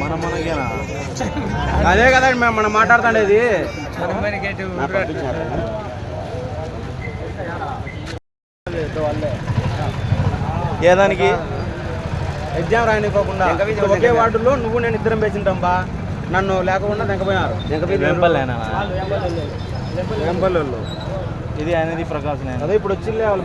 మన మనకేనా అదే కదండి మేము మనం మాట్లాడుతుండేది. ఏదానికి ఎగ్జామ్ రాయనివ్వకుండా ఒకే వార్డులో నువ్వు నేను ఇద్దరం వేసింటాం బా నన్ను లేకుండా తెంకపోయినారు. వెంపల్లి ఇది అనేది ప్రకాశం అదే ఇప్పుడు వచ్చి వాళ్ళు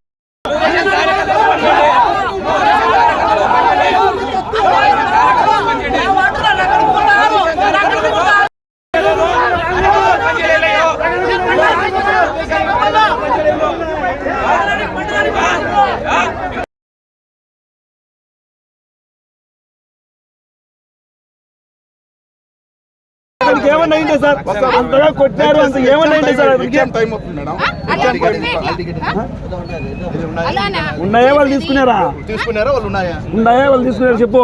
సరే ఏమన్నా అయిందే సార్? అంతగా కొట్టారు అంత ఏమన్నా అయిందే సార్ ఉన్నాయా వాళ్ళు తీసుకున్నారా? తీసుకున్నారా? వాళ్ళు ఉన్నాయా? ఉన్నాయా వాళ్ళు తీసుకున్నారు? చెప్పు.